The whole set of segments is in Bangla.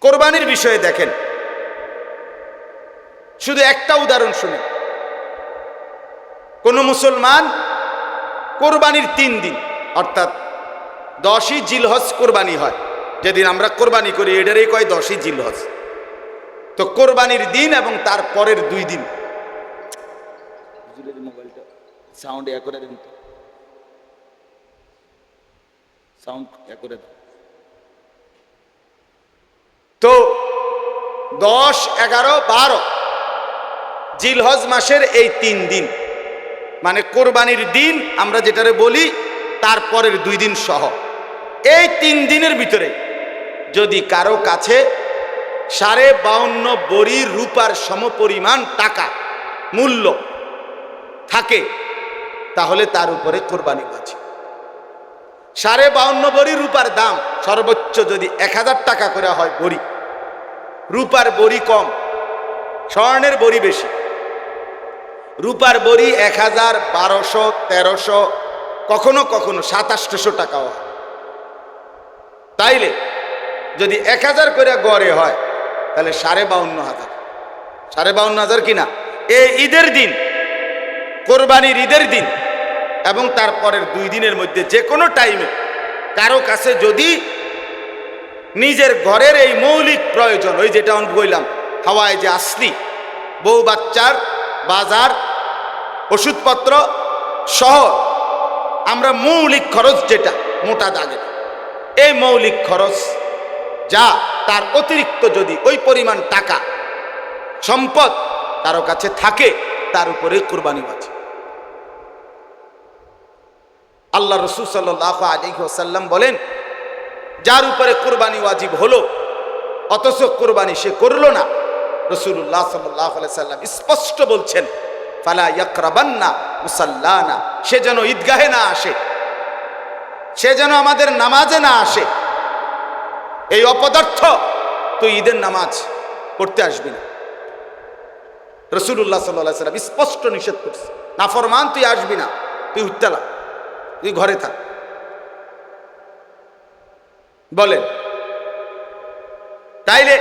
কোরবানির বিষয়ে দেখেন। শুধু একটা উদাহরণ শুনে। কোন মুসলমান কোরবানির তিন দিন, অর্থাৎ দশই জিলহজ কোরবানি হয়। যেদিন আমরা কোরবানি করি, এটারই কয় দশই জিলহজ। তো কোরবানির দিন এবং তার পরের দুই দিন। সাউন্ড সাউন্ড তো দশ, এগারো, বারো। জিলহজ মাসের এই তিন দিন। মানে কোরবানির দিন আমরা যেটারে বলি তারপরের দুই দিন সহ। এই তিন দিনের ভিতরে যদি কারও কাছে সাড়ে বাউন্ন বড়ি রূপার সমপরিমাণ টাকা, মূল্য থাকে, তাহলে তার উপরে কোরবানি বাঁচে সাড়ে বাউন্ন বড়ি রূপার দাম, সর্বোচ্চ যদি এক হাজার টাকা করে হয় বড়ি। রূপার বড়ি কম, স্বর্ণের বড়ি বেশি। রূপার বড়ি এক হাজার বারোশো, তেরোশো, কখনো কখনো সাতাশশো টাকাও হয়। তাইলে যদি এক হাজার করে গড়ে হয়, তাহলে সাড়ে বাউন্ন হাজার। সাড়ে বাউন্ন হাজার কিনা? এই ঈদের দিন, কোরবানির ঈদের দিন এবং তারপরের দুই দিনের মধ্যে যে কোনো টাইমে কারও কাছে যদি নিজের ঘরের এই মৌলিক প্রয়োজন, ওই যেটা আমি বললাম, হাওয়ায় যে আসলি, বউ বাচ্চার বাজার, ওষুধপত্র সহ আমরা মৌলিক খরচ যেটা, মোটা দাগের এই মৌলিক খরচ যা তার অতিরিক্ত যদি ওই পরিমাণ টাকা, সম্পদ কারও কাছে থাকে, তার উপরে কোরবানি বাঁচে আল্লাহ রসুল সাল্লাহ আলিহাসাল্লাম বলেন, যার উপরে কোরবানি ওয়াজিব হলো, অথচ কোরবানি সে করল না। রসুল্লাহ সাল্লাহ সাল্লাম স্পষ্ট বলছেন, ফালা ইয়াকরাবান্না মুসাল্লানা সে যেন ঈদগাহে না আসে, সে যেন আমাদের নামাজে না আসে। এই অপদার্থ তুই ঈদের নামাজ পড়তে আসবি না। রসুল্লাহ সাল্লাহ সাল্লাম স্পষ্ট নিষেধ করছে, নাফরমান, তুই আসবি না, তুই উত্তালা। তুই ঘরে থাক। বলেন, তাইলে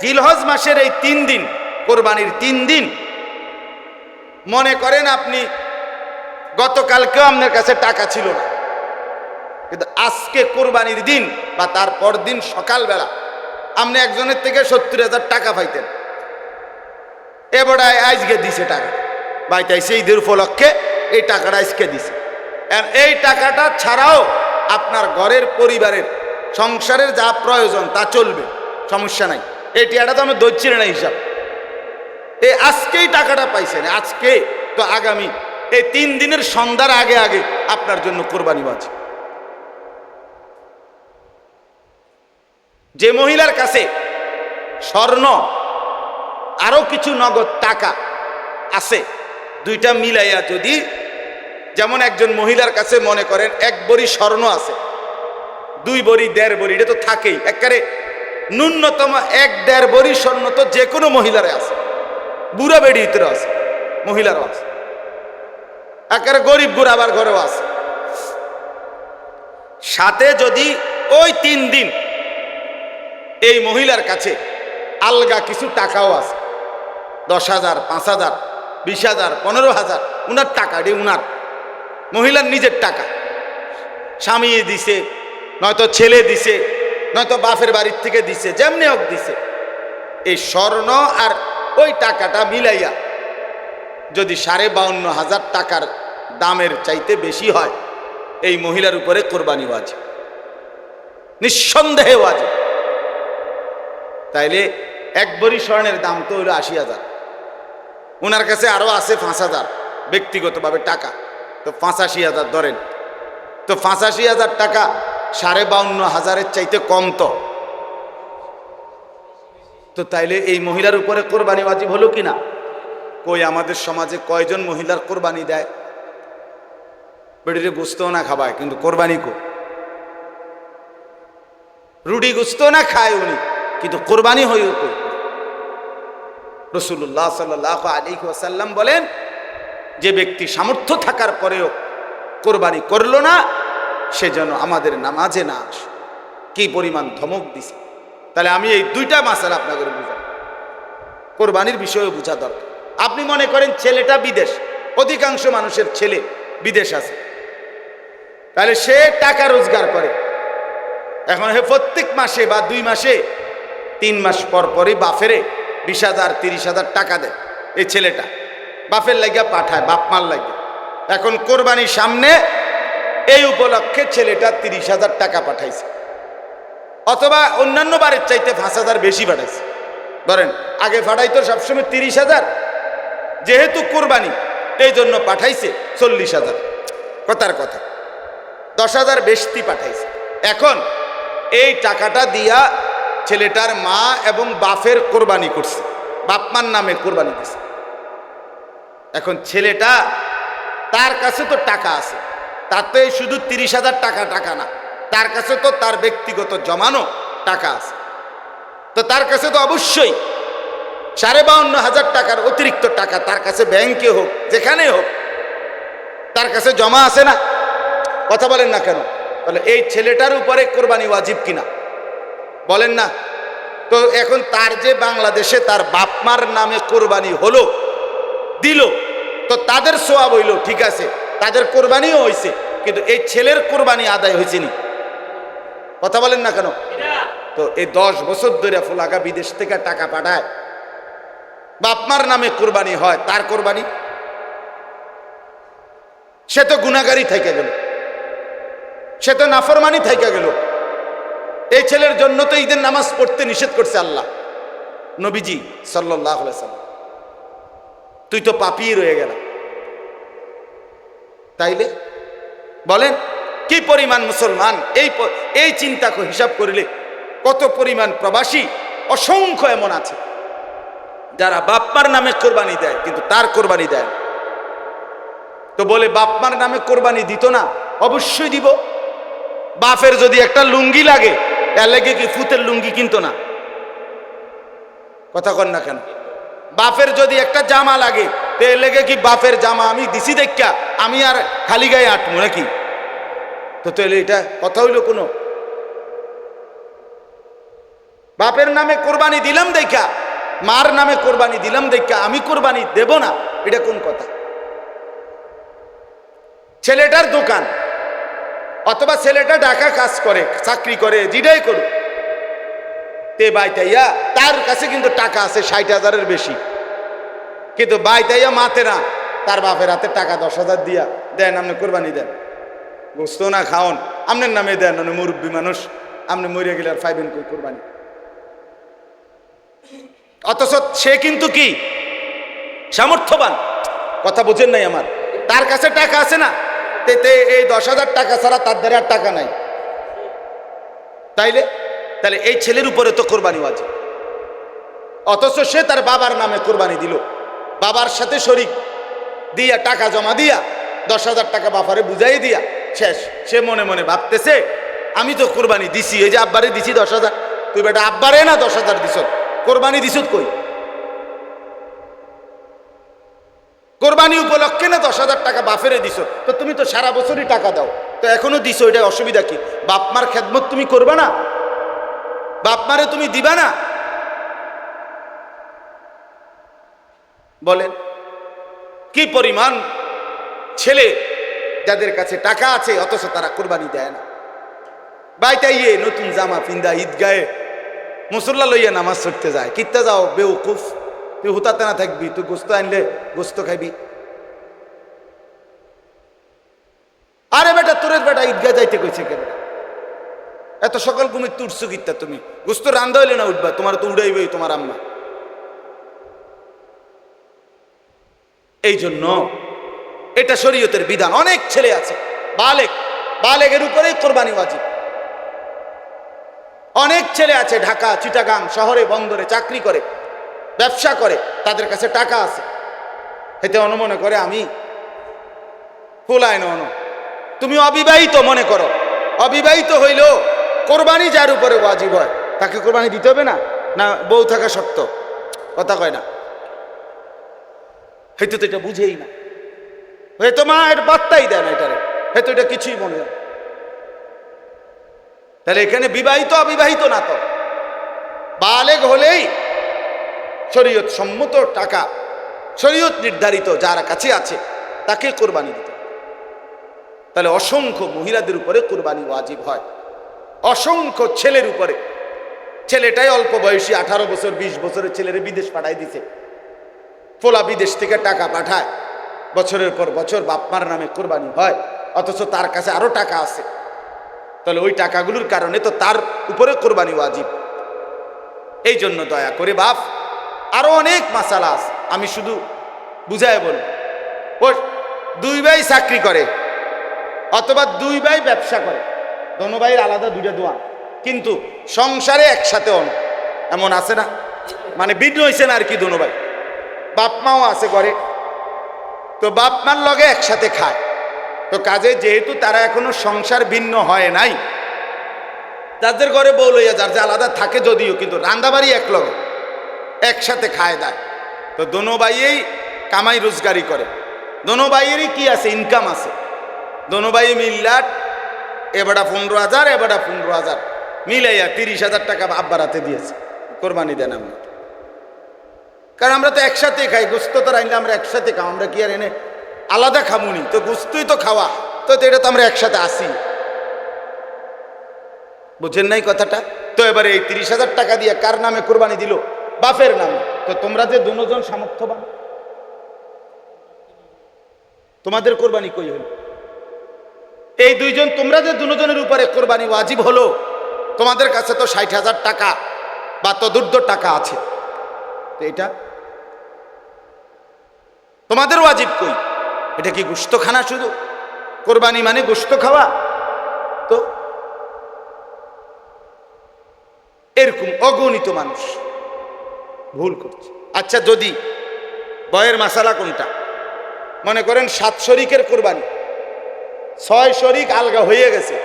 জিলহজ মাসের এই তিন দিন, কোরবানির তিন দিন, মনে করেন আপনি গতকালকেও আপনার কাছে টাকা ছিল না। কিন্তু আজকে কোরবানির দিন বা তার পর দিন সকালবেলা আপনি একজনের থেকে সত্তর হাজার টাকা পাইতেন। এবারে আজকে দিছে টাকা। বাইতাই সেই ঈদের উপলক্ষে এই টাকাটা আজকে দিছে। এই টাকাটা ছাড়াও আপনার ঘরের পরিবারের, সংসারের যা প্রয়োজন তা চলবে। সমস্যা নাই। এই টিয়াটা তো আমি দইছিল না হিসাব। এই আজকেই টাকাটা পাইছেন, আজকে তো আগামী। এই তিন দিনের সন্ধ্যার আগে আগে আপনার জন্য কোরবানি বাঁচে যে মহিলার কাছে স্বর্ণ আরও কিছু নগদ টাকা আছে, দুইটা মিলাইয়া যদি যেমন একজন মহিলার কাছে মনে করেন এক বড়ি স্বর্ণ আছে, দুই বড়ি, দেড় বড়ি, এটা তো থাকেই। একেবারে ন্যূনতম এক দেড় বড়ি স্বর্ণ তো যে কোনো মহিলারে আছে। বুড়া বেড়ি ভিতরে আছে, মহিলারও আছে। একেবারে গরিব বুড়াবার ঘরেও আছে। সাথে যদি ওই তিন দিন এই মহিলার কাছে আলগা কিছু টাকাও আছে, দশ হাজার, পাঁচ হাজার, বিশ হাজার, পনেরো হাজার, উনার টাকা রে উনার মহিলার নিজের টাকা। স্বামী দিছে, নয়তো ছেলে দিছে, নয়তো বাপের বাড়ির থেকে দিছে, যেমনি হোক দিছে। এই স্বর্ণ আর ওই টাকাটা মিলাইয়া যদি সাড়ে বাউন্ন হাজার টাকার দামের চাইতে বেশি হয়, এই মহিলার উপরে কোরবানি ওয়াজিব। নিঃসন্দেহে ওয়াজিব। তাইলে এক বড়ি স্বর্ণের দাম তো হইল আশি হাজার। ওনার কাছে আরও আছে পাঁচ হাজার ব্যক্তিগতভাবে টাকা। তো পাঁচাশি হাজার ধরেন। তো পাঁচাশি হাজার টাকা সাড়ে বাউন্ন হাজারের চাইতে কম তো। তো তাইলে এই মহিলার উপরে কোরবানি ওয়াজিব হলো কি না কই, আমাদের সমাজে কয়জন মহিলার কোরবানি দেয়? বেড়িরে গুস্তও না খাবায়, কিন্তু কোরবানি কো? রুটি গুস্তও না খায় উনি, কিন্তু কোরবানি হয়েও কই? রসুল্লাহ সাল্লাহ আলী ওয়াসাল্লাম বলেন যে ব্যক্তি সামর্থ্য থাকার পরেও কোরবানি করল না, সে যেন আমাদের নামাজে না আসে। কি পরিমাণ ধমক দিছে। তাহলে আমি এই দুইটা মাসাল আপনাকে বুঝাই। কোরবানির বিষয়ে বোঝা দরকার। আপনি মনে করেন ছেলেটা বিদেশ, অধিকাংশ মানুষের ছেলে বিদেশ আছে। তাহলে সে টাকা রোজগার করে। এখন হে প্রত্যেক মাসে বা দুই মাসে তিন মাস পর পরই বাফেরে বিশ হাজার, তিরিশ হাজার টাকা দেয় এই ছেলেটা। বাপের লাগিয়া পাঠায়, বাপ মার লাগিয়া এখন কোরবানির সামনে এই উপলক্ষে ছেলেটা তিরিশ হাজার টাকা পাঠাইছে। অথবা অন্যান্য বারের চাইতে পাঁচ হাজার বেশি পাঠাইছে। ধরেন, আগে পাঠাইতো সবসময় তিরিশ হাজার, যেহেতু কোরবানি, এই জন্য পাঠাইছে চল্লিশ হাজার। কথার কথা, দশ হাজার বেশি পাঠাইছে। এখন এই টাকাটা দিয়া ছেলেটার মা এবং বাফের কোরবানি করছে। বাপমার নামে কোরবানি দিছে। এখন ছেলেটা তার কাছে তো টাকা আছে। তাতে শুধু তিরিশ হাজার টাকা টাকা না। তার কাছে তো তার ব্যক্তিগত জমানো টাকা আছে। তো তার কাছে তো অবশ্যই সাড়ে বাউন্ন হাজার টাকার অতিরিক্ত টাকা তার কাছে ব্যাংকে হোক, যেখানে হোক, তার কাছে জমা আছে না। কথা বলেন না কেন? তাহলে এই ছেলেটার উপরে কোরবানি ওয়াজিব কিনা? বলেন না। তো এখন তার যে বাংলাদেশে তার বাপমার নামে কোরবানি হলো, দিল তো তাদের সোয়াব হইল, ঠিক আছে, তাদের কোরবানিও হয়েছে কিন্তু এই ছেলের কোরবানি আদায় হয়েছে নি। কথা বলেন না কেন? তো এই দশ বছর ধরে ফুলাকা বিদেশ থেকে টাকা পাঠায়। বাপমার নামে কোরবানি হয়, তার কোরবানি। সে তো গুণাগারি থেকে গেল। সে তো নাফরমানি থেকে গেল। এই ছেলের জন্য তো ঈদের নামাজ পড়তে নিষেধ করছে আল্লাহ। নবীজি সাল্লাহ সাল্লাম তুই তো পাপিয়ে রয়ে গেল। তাইলে? বলেন, কি পরিমাণ মুসলমান? এই এই চিন্তা হিসাব করিলে কত পরিমাণ প্রবাসী অসংখ্য এমন আছে, যারা বাপ্পার নামে কোরবানি দেয়, কিন্তু তার কোরবানি দেয় তো বলে বাপমার নামে কোরবানি দিত না, অবশ্যই দিব। বাপের যদি একটা লুঙ্গি লাগে এর লেগে কি ফুতের লুঙ্গি কিনতো না? কথা কন না কেন? বাপের যদি একটা জামা লাগে, তে লেগে কি বাপের জামা আমি দিছি দেখা আমি আর খালি গায়ে আটমু নাকি? তো তাহলে এটা কথা হইল কোনো? বাপের নামে কোরবানি দিলাম দেখা মার নামে কোরবানি দিলাম দেখা আমি কোরবানি দেব না, এটা কোন কথা? ছেলেটার দোকান, অথবা ছেলেটা ডাকা কাজ করে, চাকরি করে, যেটাই করুক, তে বাইতাইয়া তার কাছে কিন্তু টাকা আছে ষাট হাজারের বেশি। কিন্তু বাইতাইয়া মাতে না, তার বাপের হাতে টাকা দশ হাজার দিয়া দেন, আপনি কোরবানি দেন। গোস্ত না খাওন, আপনার নামে দেন, আপনি মুরব্বী মানুষ, আপনি মরিয়া গেলে আর ফাইবেন কই কোরবানি? অথচ সে কিন্তু কি? সামর্থ্যবান। কথা বোঝেন নাই আমার। তার কাছে টাকা আছে না তে তে এই দশ হাজার টাকা ছাড়া তার দ্বারা আর টাকা নাই। তাইলে? তাহলে এই ছেলের উপরে তো কোরবানি আছে অথচ সে তার বাবার নামে কোরবানি দিল। বাবার সাথে শরিক। দিয়া টাকা জমা দিয়া, দশ হাজার টাকা বাপারে বুঝাই দিয়া, শেষ। সে মনে মনে ভাবতেছে, আমি তো কোরবানি দিছি, এই যে আব্বারে দিছি দশ হাজার। তুই বেটা আব্বারে না দশ হাজার দিছ? কোরবানি দিছ কই? কোরবানি উপলক্ষে না দশ হাজার টাকা বাফেরে দিছ? তো তুমি তো সারা বছরই টাকা দাও। তো এখনও দিছো এটা অসুবিধা কি? বাপমার খেদমত তুমি করবে না? বাপমারে তুমি দিবা না? বলেন, কি পরিমাণ ছেলে যাদের কাছে টাকা আছে, অথচ তারা কোরবানি দেয় না? বাইটাইয়ে নতুন জামা পিন্দা ঈদগায়ে মুসল্লা লইয়া নামাজ ছুটতে যায়। কিত্তা যাও বেউকুফ তুই হুতাতে না থাকবি, তুই গোস্ত আনলে গোস্ত খাইবি। আরে বেটা, তোরের বেটা ঈদগা যাইতে কইছে কে বেটা এত সকাল ঘুমে তুটছো কিত্তা তুমি? গোস্ত রান্ধা হইলে না উঠবা, তোমার তো উড়াইবেই তোমার আম্মা। এই জন্য এটা শরীয়তের বিধান। অনেক ছেলে আছে, বালেক, বালেকের উপরেই কোরবানি ওয়াজিব। অনেক ছেলে আছে ঢাকা, চিটাগাং শহরে, বন্দরে চাকরি করে, ব্যবসা করে, তাদের কাছে টাকা আছে। এতে অনুমনে করে, আমি ফুলায় নন। তুমি অবিবাহিত মনে করো। অবিবাহিত হইলেও কোরবানি যার উপরে ওয়াজিব হয়, তাকে কোরবানি দিতে হবে না? না, বউ থাকা শক্ত কথা কয় না। হয়তো তো এটা বুঝেই না। হয়তো মা এর বার্তাই দেয় না এটারে। হয়তো এটা কিছুই মনে হয় তাহলে এখানে বিবাহিত, অবিবাহিত না তো। বালেগ হলেই শরীয়ত সম্মত টাকা, শরীয়ত নির্ধারিত যার কাছে আছে, তাকে কোরবানি দিতে তাহলে অসংখ্য মহিলাদের উপরে কোরবানি ওয়াজিব হয়। অসংখ্য ছেলের উপরে। ছেলেটাই অল্প বয়সী, আঠারো বছর, বিশ বছরের ছেলেরে বিদেশ পাঠাই দিছে। ফোলা বিদেশ থেকে টাকা পাঠায়। বছরের পর বছর বাপমার নামে কোরবানি হয়, অথচ তার কাছে আরও টাকা আছে। তাহলে ওই টাকাগুলোর কারণে তো তার উপরে কোরবানি ওয়াজিব। এই জন্য দয়া করে বাপ আরও অনেক মাসালা আছে। আমি শুধু বুঝায় বল ও দুই ভাই চাকরি করে, অথবা দুই ভাই ব্যবসা করে। দোনো ভাইয়ের আলাদা দুইটা দোয়ান কিন্তু সংসারে একসাথে অন, এমন আছে না? মানে ভিন্ন হয়েছে না আর কি দোনো ভাই? বাপ মাও আছে করে তো বাপ মার লগে একসাথে খায়। তো কাজে যেহেতু তারা এখনও সংসার ভিন্ন হয় নাই যাদের ঘরে বউ লইয়া যার যে আলাদা থাকে যদিও, কিন্তু রান্দাবাড়ি এক লগে একসাথে খায় দেয়। তো দোনো ভাইয়েই কামাই রোজগারি করে। দোনো ভাইয়েরই কি আছে? ইনকাম আছে। দোনো ভাই মিল্লাট এবারটা পনেরো হাজার এবারটা পনেরো হাজার। মিলাইয়া তিরিশ হাজার টাকা আব্বার হাতে দিয়েছে। কোরবানি দেন আমরা। কারণ আমরা তো একসাথে খাই, গোস্ত তো রাইলে আমরা একসাথে খাও, আমরা কি আর এনে আলাদা খামুনি তো গোস্তই তো খাওয়া, তো এটা তো আমরা একসাথে আসি। বুঝেন নাই কথাটা? তো এবারে এই তিরিশ হাজার টাকা দিয়ে কার নামে কোরবানি দিল? বাপের নামে। তো তোমরা যে দুজন সামর্থ্যবান, তোমাদের কোরবানি কই হলো? এই দুইজন, তোমরা যে দুজনের উপরে কোরবানি ওয়াজিব হলো, তোমাদের কাছে তো ষাট হাজার টাকা বা তদুর্ধ টাকা আছে। তো এটা তোমাদের ওয়াজিব কই? এটা কি গোস্ত খানা শুধু? কোরবানি মানে গোস্ত খাওয়া? তো এরকম অগণিত মানুষ ভুল করছে। আচ্ছা যদি বয়ের মাসালা কোনটা? মনে করেন সাত শরিকের কোরবানি। ছয় শরিক আলগা হয়ে গেছে।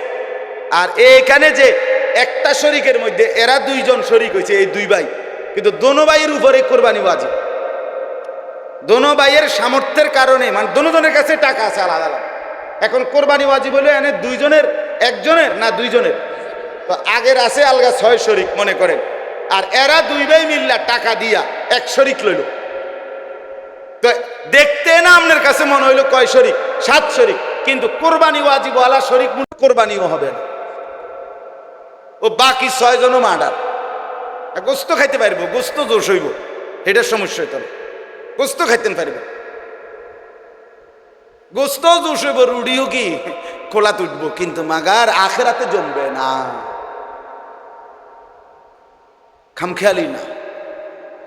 আর এইখানে যে একটা শরিকের মধ্যে এরা দুইজন শরিক হয়েছে, এই দুই ভাই। কিন্তু দোনো ভাইয়ের উপরে কোরবানি ওয়াজিব। দোনো ভাইয়ের সামর্থ্যের কারণে মানে দোনোজনের কাছে টাকা আছে আলাদা আলাদা। এখন কোরবানি ওয়াজিব হলে এনে দুইজনের, একজনের না দুইজনের? তো আগের আছে আলগা ছয় শরিক মনে করেন। আর এরা দুই ভাই মিল্লা টাকা দিয়া এক শরিক লইল। তো দেখতে না আপনার কাছে মনে হইল কয় শরিক? সাত শরিক। কিন্তু কোরবানি ওয়াজিব আলা শরিক কোরবানিও হবে না। ও বাকি ছয়জনও মার্ডার। গোস্ত খাইতে পারব, গোস্ত দোষ হইব। এটার সমস্যা হইতো না। গোস্ত খাইতে পারবে। গোস্ত হইব রুডিও কি খোলা তুটবো কিন্তু মাগার আখেরাতে জমবে না। খামখেয়ালি না।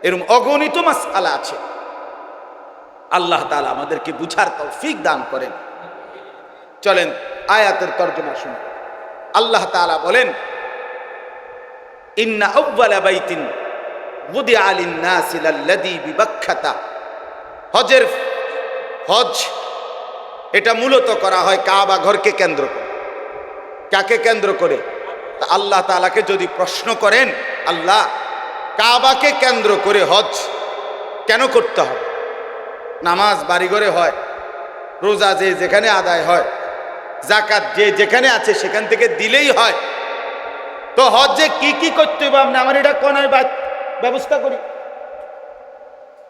এরকম অগণিত মাস আলা আছে। আল্লাহ তালা আমাদেরকে বুঝার তৌফিক দান করেন। চলেন, আয়াতের তর্জমা শুনুন আল্লাহ তালা বলেন, ইন্না আউ্বালা বাইতিন বুদি আলিন নাসিলাল্লাদি বিবাক্ষাতা হজের হজ, এটা মূলত করা হয় কাবা ঘরকে কেন্দ্র করে। কাকে কেন্দ্র করে? আল্লাহ তালাকে যদি প্রশ্ন করেন, আল্লাহ কাবাকে কেন্দ্র করে হজ কেন করতে হবে? নামাজ বাড়িঘরে হয়, রোজা যে যেখানে আদায় হয় জাকাত যে যেখানে আছে সেখান থেকে দিলেই হয়। তো হজে কি কি করতে হবে? আপনি আমার এটা কোনায় ব্যবস্থা করি।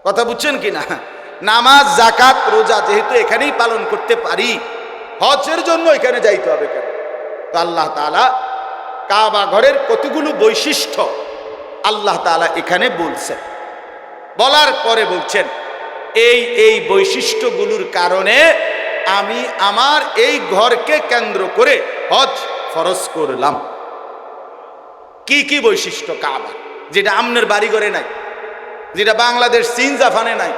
কথা বুঝছেন কি না? নামাজ জাকাত রোজা যেহেতু এখানেই পালন করতে পারি, হজের জন্য এখানে যাইতে হবে কেন? তো আল্লাহ তালা কাবা ঘরের কতগুলো বৈশিষ্ট্য আল্লাহ তালা এখানে বলছেন। বলার পরে বলছেন, এই এই বৈশিষ্ট্যগুলোর কারণে আমি আমার এই ঘরকে কেন্দ্র করে হজ ফরজ করলাম। কি কি বৈশিষ্ট্য কাবা? যেটা আমনের বাড়ি ঘরে নাই, যেটা বাংলাদেশ চীন জাপানে নাই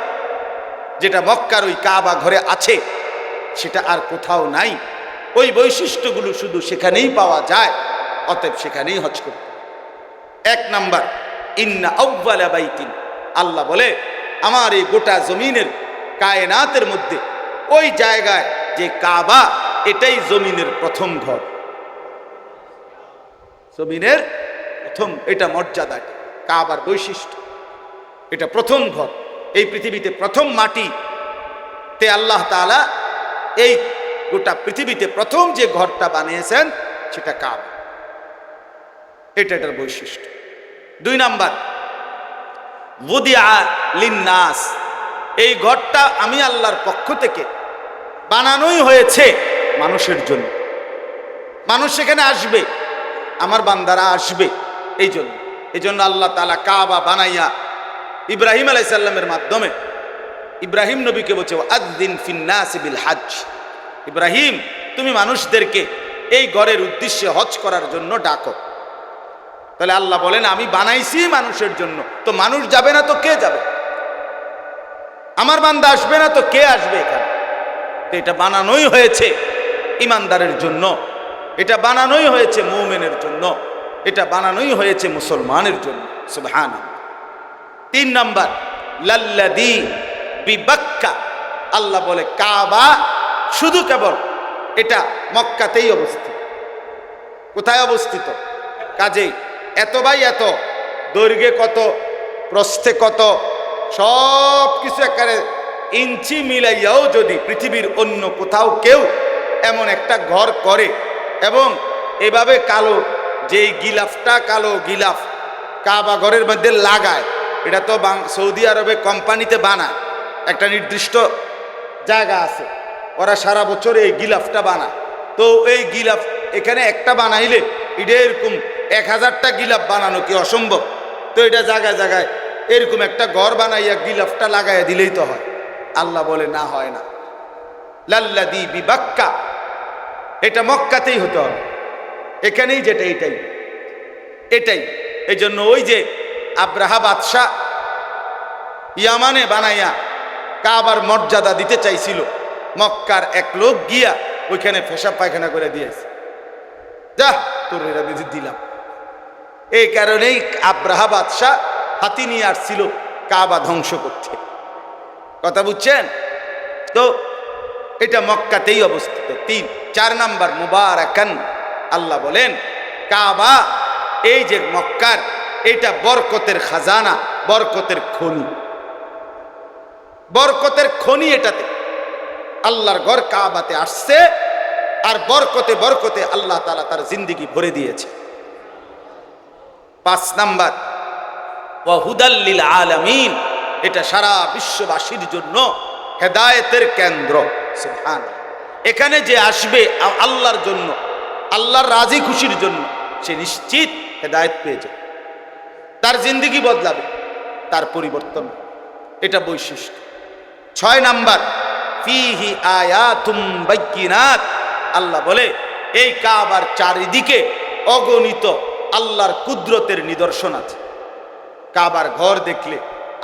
যেটা মক্কার ওই কাবা ঘরে আছে, সেটা আর কোথাও নাই। ওই বৈশিষ্ট্যগুলো শুধু সেখানেই পাওয়া যায়, অতএব সেখানেই হজ করতে এক নাম্বার, ইন্না আউ্বালা বাইতিন। আল্লাহ বলে, আমার এই গোটা জমিনের, কায়নাতের মধ্যে, ওই জায়গায় যে কাবা, এটাই জমিনের প্রথম ঘর। জমিনের প্রথম, এটা মর্যাদা কাবার বৈশিষ্ট্য। এটা প্রথম ঘর। এই পৃথিবীতে প্রথম মাটি তে আল্লাহ তাআলা এই গোটা পৃথিবীতে প্রথম যে ঘরটা বানিয়েছেন সেটা কাবা। এটা এটার বৈশিষ্ট্য। দুই নাম্বার লিন্নাস। এই ঘরটা আমি আল্লাহর পক্ষ থেকে বানানোই হয়েছে মানুষের জন্য। মানুষ সেখানে আসবে, আমার বান্দারা আসবে এই জন্য এই জন্য আল্লাহ তালা কাবা বানাইয়া ইব্রাহিম আলাইসাল্লামের মাধ্যমে ইব্রাহিম নবীকে বলছে আদিন ফিন্নাস বিল হাজ ইব্রাহিম, তুমি মানুষদেরকে এই ঘরের উদ্দেশ্যে হজ করার জন্য ডাকো। তাহলে আল্লাহ বলেন, আমি বানাইছি মানুষের জন্য। তো মানুষ যাবে না, তো কে যাবে? আমার বান্দা আসবে না, তো কে আসবে এখানে? তো এটা বানানোই হয়েছে ইমানদারের জন্য। এটা বানানোই হয়েছে মৌমেনের জন্য। এটা বানানোই হয়েছে মুসলমানের জন্য। সুবহান তিন নাম্বার, লাল্লাদি বিবাক্কা। আল্লাহ বলে, কাবা শুধু কেবল এটা মক্কাতেই অবস্থিত। কোথায় অবস্থিত? কাজেই এত বাই এত, দৈর্ঘ্যে কত, প্রস্থে কত সব কিছু একেবারে ইঞ্চি মিলাইয়াও যদি পৃথিবীর অন্য কোথাও কেউ এমন একটা ঘর করে এবং এভাবে কালো, যেই গিলাফটা কালো গিলাফ কাবা ঘরের মধ্যে লাগায় এটা তো সৌদি আরবে কোম্পানিতে বানায় একটা নির্দিষ্ট জায়গা আছে। ওরা সারা বছর এই গিলাফটা বানায় তো এই গিলাফ এখানে একটা বানাইলে এটা এরকম এক হাজারটা গিলাফ বানানো কি অসম্ভব? তো এটা জায়গায় জায়গায় এরকম একটা ঘর বানাইয়া গিলাফটা লাগাইয়া দিলেই তো হয়। আল্লাহ বলে, না, হয় না। লাল্লাদি বিবাক্কা। এটা মক্কাতেই হতে হবে। এখানেই যেটা এটাই। এটাই। এই জন্য ওই যে আব্রাহা বাদশাহ ইয়ামানে বানাইয়া কাবার মর্যাদা দিতে চাইছিল। মক্কার এক লোক গিয়া ওইখানে ফেসা পায়খানা করে দিয়েছে। যা, তোর এরা বেঁধে দিলাম। এই কারণেই আব্রাহা বাদশাহ হাতি নিয়ে আসছিল কাবা ধ্বংস করতে। কথা বুঝছেন? তো এটা মক্কাতেই অবস্থিত। তিন, চার নাম্বার মুবারাকান, আল্লাহ বলেন, কাবা এই যে মক্কার এটা বরকতের খাজানা, বরকতের খনি। বরকতের খনি এটাতে। আল্লাহর ঘর কাবাতে আসছে আর বরকতে বরকতে আল্লাহ তালা তার জিন্দিগি ভরে দিয়েছে। পাঁচ নাম্বার ওয়াহুদাল্লিল আলামিন, এটা সারা বিশ্ববাসীর জন্য হেদায়েতের কেন্দ্র। এখানে যে আসবে আল্লাহর জন্য, আল্লাহর রাজি খুশির জন্য, সে নিশ্চিত হেদায়েত পেয়ে যাবে। তার জিন্দিগি বদলাবে, তার পরিবর্তন এটা বৈশিষ্ট্য। ছয় নাম্বার, ফিহি আয়াতুম বাইকিনাত আল্লাহ বলে, এই কাবার চারিদিকে অগণিত আল্লাহর কুদরতের নিদর্শন আছে। কাবার ঘর দেখলে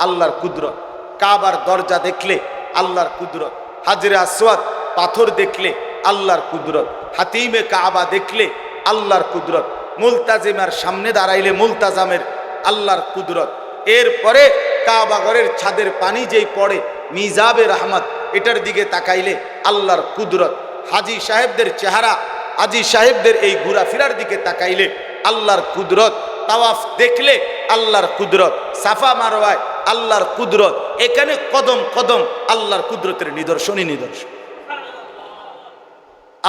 আল্লাহর কুদরত, কাবার দরজা দেখলে আল্লাহর কুদরত, হাজরে আসওয়াদ পাথর দেখলে আল্লাহর কুদরত, হাতিমে কাবা দেখলে আল্লাহর কুদরত, মুলতাজিমার সামনে দাঁড়াইলে মুলতাজামের আল্লাহর কুদরত। এরপরে কাবা ঘরের ছাদের পানি যেই পড়ে, মিজাবে রহমত, এটার দিকে তাকাইলে আল্লাহর কুদরত। হাজি সাহেবদের চেহারা, হাজি সাহেবদের এই ঘোরাফেরার দিকে তাকাইলে আল্লাহর কুদরত। তাওয়াফ দেখলে আল্লাহর কুদরত, সাফা মারওয়ায় আল্লাহর কুদরত। এখানে কদম কদম আল্লাহর কুদরতের নিদর্শনই নিদর্শন।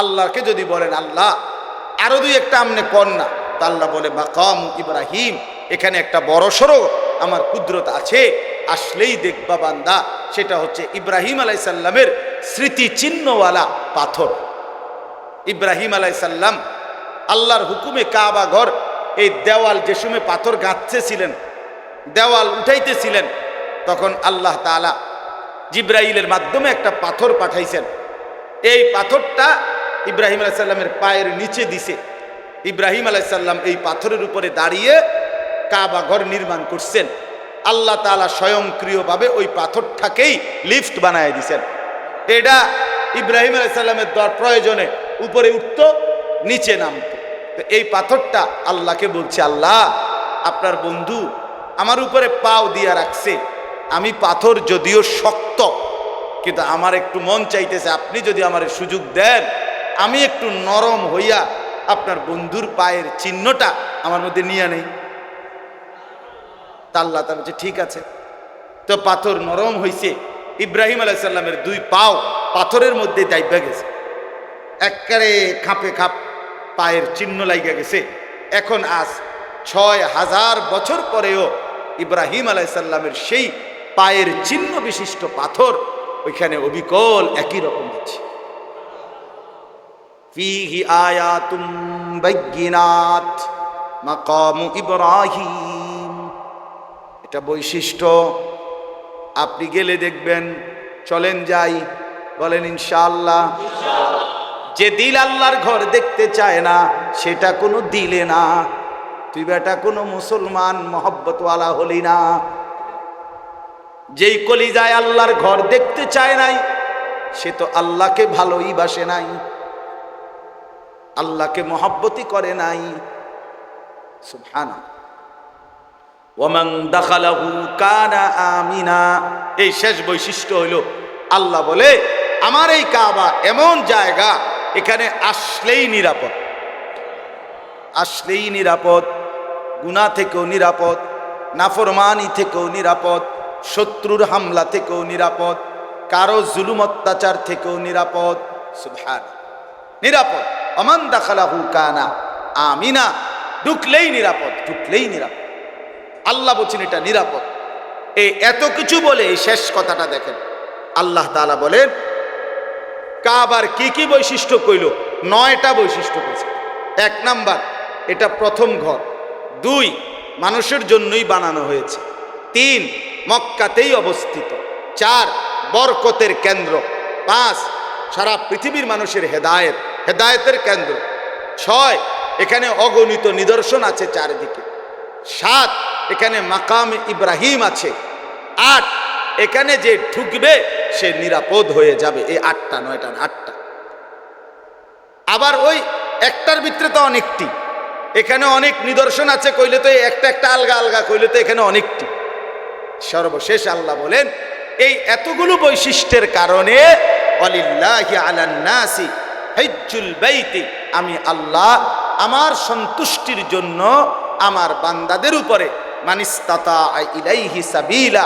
আল্লাহকে যদি বলেন, আল্লাহ, আরও দুই একটা আমনে কন্যা তা আল্লাহ বলে বা মাকাম ইব্রাহিম। এখানে একটা বড় সড়ো আমার কুদরত আছে, আসলেই দেখবা বান্দা, সেটা হচ্ছে ইব্রাহিম আলাইসাল্লামের স্মৃতিচিহ্নওয়ালা পাথর। ইব্রাহিম আলাইসাল্লাম আল্লাহর হুকুমে কাবা ঘর, এই দেওয়াল যে সময় পাথর গাঁথতেছিলেন, দেওয়াল উঠাইতেছিলেন, তখন আল্লাহ তাআলা জিব্রাইলের মাধ্যমে একটা পাথর পাঠাইছেন। এই পাথরটা ইব্রাহিম আলাইসাল্লামের পায়ের নিচে দিছে। ইব্রাহিম আলাইসাল্লাম এই পাথরের উপরে দাঁড়িয়ে কাবা ঘর নির্মাণ করছেন। আল্লাহ তাআলা স্বয়ংক্রিয়ভাবে ওই পাথরটাকেই লিফট বানায় দিছেন। এটা ইব্রাহিম আলাইসাল্লামের দর প্রয়োজনে উপরে উঠত, নিচে নামতো। তো এই পাথরটা আল্লাহকে বলছে, আল্লাহ, আপনার বন্ধু আমার উপরে পাও দিয়া রাখছে। আমি পাথর যদিও শক্ত, কিন্তু আমার একটু মন চাইতেছে, আপনি যদি আমার সুযোগ দেন, আমি একটু নরম হইয়া আপনার বন্ধুর পায়ের চিহ্নটা আমার মধ্যে নিয়ে নেই। আল্লাহ বলছে, ঠিক আছে। তো পাথর নরম হইছে। ইব্রাহিম আলাইসাল্লামের দুই পাও পাথরের মধ্যে দাইবা গেছে। একবারে খাপে খাপ পায়ের চিহ্ন লাইগা গেছে। এখন আজ ছয় হাজার বছর পরেও ইব্রাহিম আলাইসাল্লামের সেই পায়ের চিহ্ন বিশিষ্ট পাথর ওইখানে অবিকল একই রকম আছে ফিহি আয়াতুম বাইয়িনাত মাকাম ইব্রাহিম। এটা বৈশিষ্ট্য। আপনি গেলে দেখবেন, চলেন যাই, বলেন ইনশাআল্লাহ। যে দিল আল্লাহর ঘর দেখতে চায় না, সেটা কোনো দিলে না। তুই বেটা কোনো মুসলমান, মহব্বতওয়ালা হলি না। যেই কলিজায় আল্লাহর ঘর দেখতে চায় নাই, সে তো আল্লাহকে ভালোই বাসে নাই। আল্লাহকে মহব্বতই করে নাই। সুবহানা দাখালাহু এই শেষ বৈশিষ্ট্য হইল, আল্লাহ বলে, আমার এই কাবা এমন জায়গা, এখানে আসলেই নিরাপদ। আসলেই নিরাপদ গুনাহ থেকেও নিরাপদ, নাফরমানি থেকেও নিরাপদ, শত্রুর হামলা থেকেও নিরাপদ, কারও জুলুম অত্যাচার থেকেও নিরাপদ। নিরাপদ। অমান দাখালাহু কানা আমিনা। ঢুকলেই নিরাপদ ঢুকলেই নিরাপদ। আল্লাহ বলছেন এটা নিরাপদ। এই এত কিছু বলে এই শেষ কথাটা দেখেন। আল্লাহ তাআলা বলেন, কাবার কি কি বৈশিষ্ট্য কইল? নয়টা বৈশিষ্ট্য কইছে। এক নাম্বার, এটা প্রথম ঘর। দুই, মানুষের জন্যই বানানো হয়েছে। তিন, মক্কাতেই অবস্থিত। চার, বরকতের কেন্দ্র। পাঁচ, সারা পৃথিবীর মানুষের হেদায়েত, হেদায়েতের কেন্দ্র। ছয়, এখানে অগণিত নিদর্শন আছে চারিদিকে। সাত এখানে মাকাম ইব্রাহিম আছে। আট, এখানে যে ঠুকবে সে নিরাপদ হয়ে যাবে। এই আটটা, নয়টা আটটা। আবার ওই একটার ভিতরে তো অনেকটি। এখানে অনেক নিদর্শন আছে, কইলে তো একটা একটা আলগা আলগা, কইলে তো এখানে অনেকটি। সর্বশেষ আল্লাহ বলেন, এই এতগুলো বৈশিষ্ট্যের কারণে আমি আল্লাহ আমার সন্তুষ্টির জন্য আমার বান্দাদের উপরে মানিস্তাতা ইলাইহি সাবিলা,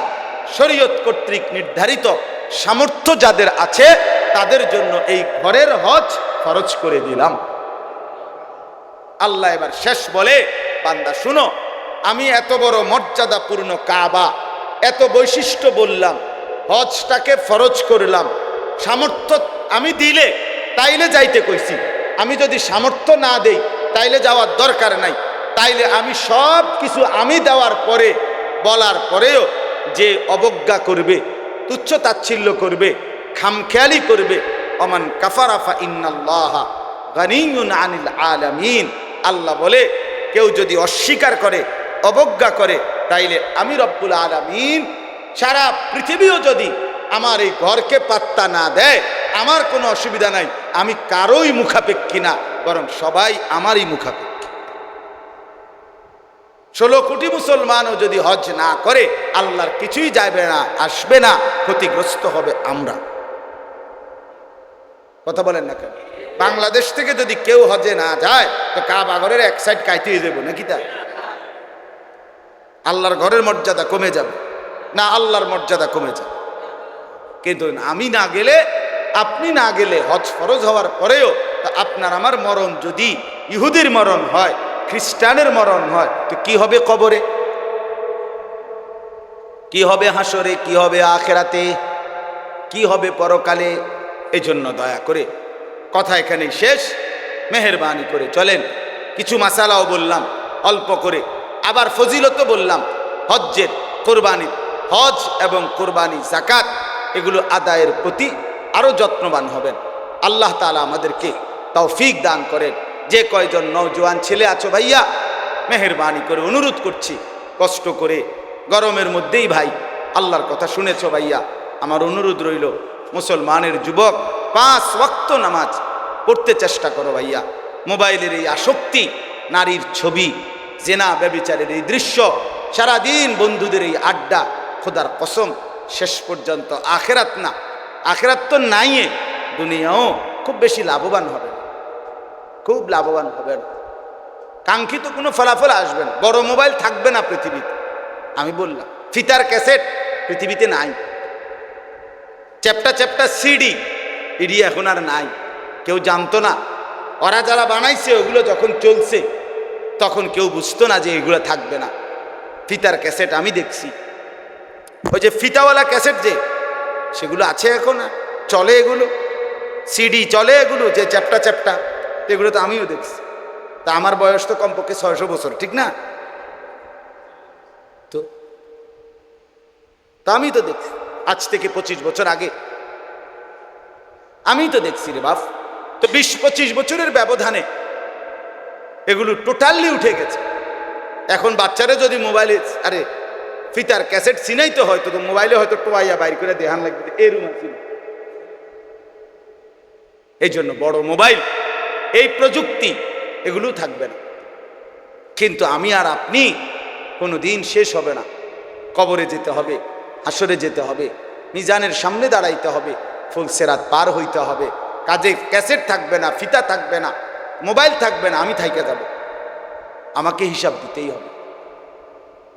শরীয়ত কর্তৃক নির্ধারিত সামর্থ্য যাদের আছে, তাদের জন্য এই ঘরের হজ খরচ করে দিলাম। আল্লাহ এবার শেষ বলে, বান্দা শুনো, আমি এত বড় মর্যাদাপূর্ণ কাবা, এত বৈশিষ্ট্য বললাম, হজটাকে ফরজ করলাম, সামর্থ্য আমি দিলে, তাইলে যাইতে কইছি। আমি যদি সামর্থ্য না দেই, তাইলে যাওয়ার দরকার নাই। তাইলে আমি সব কিছু আমি দেওয়ার পরে, বলার পরেও যে অবজ্ঞা করবে, তুচ্ছ তাচ্ছিল্য করবে, খামখেয়ালি করবে, অমান কাফারাফা ইন্নাল্লাহা গানিউন আনিল আলামিন। আল্লাহ বলে, কেউ যদি অস্বীকার করে, অবজ্ঞা করে, তাইলে আমি রব্বুল আলামিন সারা পৃথিবীও যদি আমার এই ঘরকে পাত্তা না দেয়, আমার কোনো অসুবিধা নাই, আমি কারোই মুখাপেক্ষী না, বরং সবাই আমারই মুখাপেক্ষী। ষোলো কোটি মুসলমানও যদি হজ না করে, আল্লাহর কিছুই যাবে না, আসবে না, ক্ষতিগ্রস্ত হবে আমরা। কথা বলেন না কেন? বাংলাদেশ থেকে যদি কেউ হজে না যায়, তো কাবাগরের এক সাইড কাইতে হয়ে যাব নাকি তা? আল্লাহর ঘরের মর্যাদা কমে যাবে। না, আল্লাহর মর্যাদা কমে যাবে। কিন্তু আমি না গেলে, আপনি না গেলে হজ ফরজ হওয়ার পরেও আপনার আমার মরণ যদি ইহুদির মরণ হয় খ্রিস্টানের মরণ হয়, তো কি হবে কবরে? কি হবে হাসরে, কি হবে আখেরাতে? কি হবে পরকালে? এই জন্য দয়া করে কথা এখানেই শেষ। মেহরবানি করে চলেন। কিছু মাসালাও বললাম, অল্প করে। আবার ফজিলতও বললাম, হজ্জের কোরবানির হজ এবং কোরবানি জাকাত এগুলো আদায়ের প্রতি আরও যত্নবান হবেন। আল্লাহ তালা আমাদেরকে তৌফিক দান করেন। যে কয়জন নৌজওয়ান ছেলে আছো ভাইয়া, মেহরবানি করে অনুরোধ করছি, কষ্ট করে, গরমের মধ্যেই ভাই, আল্লাহর কথা শুনেছ ভাইয়া। আমার অনুরোধ রইল, মুসলমানের যুবক, পাঁচ ওয়াক্ত নামাজ পড়তে চেষ্টা করো ভাইয়া। মোবাইলের এই আসক্তি, নারীর ছবি, জেনা ব্যবিচারের এই দৃশ্য, সারাদিন বন্ধুদের এই আড্ডা, খোদার কসম, শেষ পর্যন্ত আখেরাত না। আখেরাত তো নাইয়ে, দুনিয়াও খুব বেশি লাভবান হবে খুব লাভবান হবে না কাঙ্ক্ষিত কোনো ফলাফল আসবে না। বড় মোবাইল থাকবে না পৃথিবীতে। আমি বললাম, ফিতার ক্যাসেট পৃথিবীতে নাই। চ্যাপ্টা চ্যাপ্টা সিডি ইডি এখন আর নাই। কেউ জানতো না। ওরা যারা বানাইছে, ওগুলো যখন চলছে, তখন কেউ বুঝতো না যে এগুলো থাকবে না। ফিতার ক্যাসেট আমি দেখছি। ওই যে ফিতাওয়ালা ক্যাসেট যে, সেগুলো আছে এখন? চলে এগুলো। সিডি চলে এগুলো যে চ্যাপটা চ্যাপটা। এগুলো তো আমিও দেখছি। তা আমার বয়স তো কমপক্ষে ছয়শো বছর ঠিক না? তো? তা আমি তো দেখছি আজ থেকে পঁচিশ বছর আগে। আমি তো দেখছি রে বাপ তো বিশ পঁচিশ বছরের ব্যবধানে এগুলো টোটালি উঠে গেছে। এখন বাচ্চারা যদি মোবাইলে আরে ফিতার ক্যাসেট সিনাই চিনাইতে হয়তো তো মোবাইলে হয়তো টোয়াইয়া বাইর করে দেহান লাগবে এরম আছে এই জন্য বড় মোবাইল এই প্রযুক্তি, এগুলো থাকবে না। কিন্তু আমি আর আপনি কোনো দিন শেষ হবে না। কবরে যেতে হবে আসরে যেতে হবে, মিজানের সামনে দাঁড়াইতে হবে ফুলসেরাত পার হইতে হবে। কাজে ক্যাসেট থাকবে না, ফিতা থাকবে না, মোবাইল থাকবে না, আমি থাইকে যাব। আমাকে হিসাব দিতেই হবে।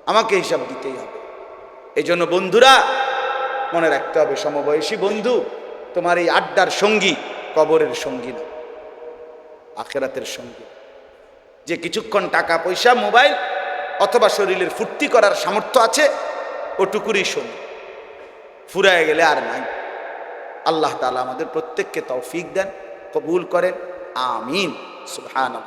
আমাকে হিসাব দিতেই হবে। এই জন্য বন্ধুরা, মনে রাখতে হবে, সমবয়সী বন্ধু, তোমার এই আড্ডার সঙ্গী কবরের সঙ্গী না। আখেরাতের সঙ্গে। যে কিছুক্ষণ টাকা, পয়সা, মোবাইল অথবা শরীরের ফুর্তি করার সামর্থ্য আছে, ওটুকুরই সঙ্গী। ফুরায় গেলে আর নাই। আল্লাহ তালা আমাদের প্রত্যেককে তৌফিক দেন, কবুল করেন। আমিন। সুবহান